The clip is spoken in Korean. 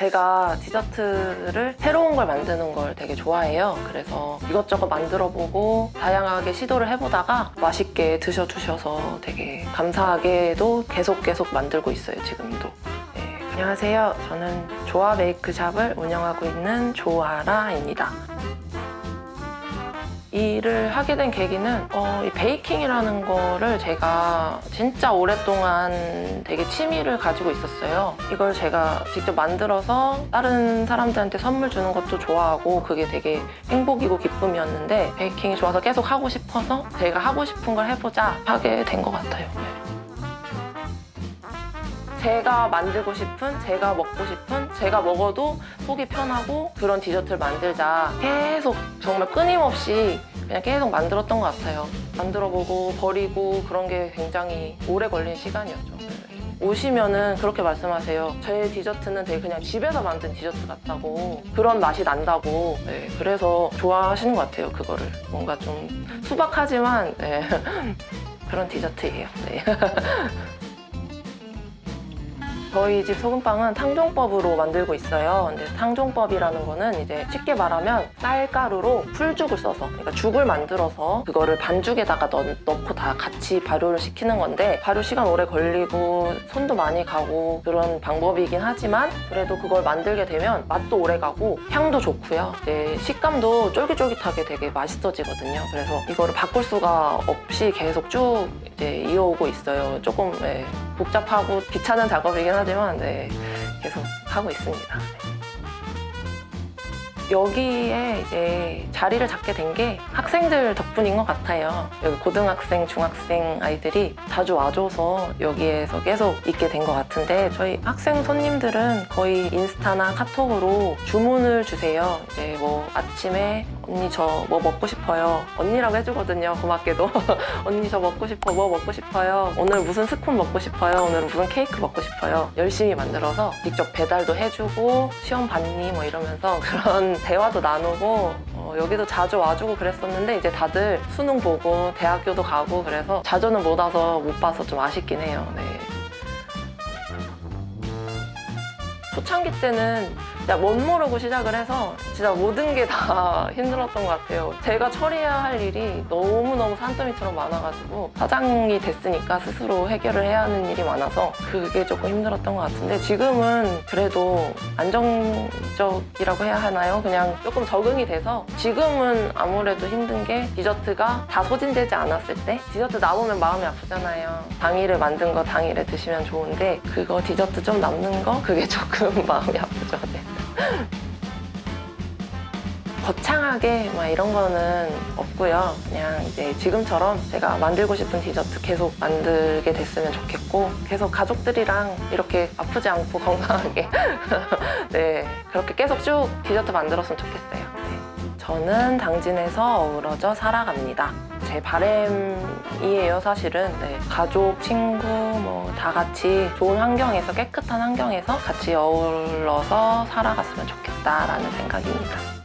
제가 디저트를 새로운 걸 만드는 걸 되게 좋아해요. 그래서 이것저것 만들어보고 다양하게 시도를 해보다가 맛있게 드셔주셔서 되게 감사하게도 계속 계속 만들고 있어요, 지금도. 네, 안녕하세요. 저는 조아 메이크샵을 운영하고 있는 조아라입니다. 이 일을 하게 된 계기는 어, 이 베이킹이라는 거를 제가 진짜 오랫동안 되게 취미를 가지고 있었어요. 이걸 제가 직접 만들어서 다른 사람들한테 선물 주는 것도 좋아하고 그게 되게 행복이고 기쁨이었는데 베이킹이 좋아서 계속 하고 싶어서 제가 하고 싶은 걸 해보자 하게 된 것 같아요. 네. 제가 만들고 싶은, 제가 먹고 싶은, 제가 먹어도 속이 편하고 그런 디저트를 만들자. 계속 정말 끊임없이 그냥 계속 만들었던 것 같아요. 만들어보고 버리고 그런 게 굉장히 오래 걸린 시간이었죠. 오시면은 그렇게 말씀하세요. 제 디저트는 되게 그냥 집에서 만든 디저트 같다고 그런 맛이 난다고. 네, 그래서 좋아하시는 것 같아요. 그거를 뭔가 좀 수박하지만 네, 그런 디저트예요. 네. 저희 집 소금빵은 탕종법으로 만들고 있어요. 근데 탕종법이라는 거는 이제 쉽게 말하면 쌀가루로 풀죽을 써서, 그러니까 죽을 만들어서 그거를 반죽에다가 넣, 넣고 다 같이 발효를 시키는 건데 발효 시간 오래 걸리고 손도 많이 가고 그런 방법이긴 하지만 그래도 그걸 만들게 되면 맛도 오래 가고 향도 좋고요. 이제 식감도 쫄깃쫄깃하게 되게 맛있어지거든요. 그래서 이거를 바꿀 수가 없이 계속 쭉 이제 이어오고 있어요. 조금 예, 복잡하고 귀찮은 작업이긴 하지만 네, 계속 하고 있습니다. 네. 여기에 이제 자리를 잡게 된 게 학생들 덕분인 것 같아요. 여기 고등학생, 중학생 아이들이 자주 와줘서 여기에서 계속 있게 된 것 같은데 저희 학생 손님들은 거의 인스타나 카톡으로 주문을 주세요. 이제 뭐 아침에 언니 저 뭐 먹고 싶어요. 언니라고 해주거든요. 고맙게도. 언니 저 먹고 싶어. 뭐 먹고 싶어요. 오늘 무슨 스콘 먹고 싶어요. 오늘 무슨 케이크 먹고 싶어요. 열심히 만들어서 직접 배달도 해주고 시험 봤니 뭐 이러면서 그런 대화도 나누고 어, 여기도 자주 와주고 그랬었는데 이제 다들 수능 보고 대학교도 가고 그래서 자주는 못 와서 못 봐서 좀 아쉽긴 해요. 네. 초창기 때는 진짜 멋 모르고 시작을 해서 진짜 모든 게 다 힘들었던 것 같아요. 제가 처리해야 할 일이 너무너무 산더미처럼 많아가지고 사장이 됐으니까 스스로 해결을 해야 하는 일이 많아서 그게 조금 힘들었던 것 같은데 지금은 그래도 안정적이라고 해야 하나요? 그냥 조금 적응이 돼서 지금은 아무래도 힘든 게 디저트가 다 소진되지 않았을 때 디저트 남으면 마음이 아프잖아요. 당일에 만든 거 당일에 드시면 좋은데 그거 디저트 좀 남는 거 그게 조금 마음이 아프죠. 네. 거창하게 막 이런 거는 없고요. 그냥 이제 지금처럼 제가 만들고 싶은 디저트 계속 만들게 됐으면 좋겠고 계속 가족들이랑 이렇게 아프지 않고 건강하게 네 그렇게 계속 쭉 디저트 만들었으면 좋겠어요. 네. 저는 당진에서 어우러져 살아갑니다. 제 바램이에요, 사실은. 네, 가족, 친구, 뭐 다 같이 좋은 환경에서 깨끗한 환경에서 같이 어울러서 살아갔으면 좋겠다라는 생각입니다.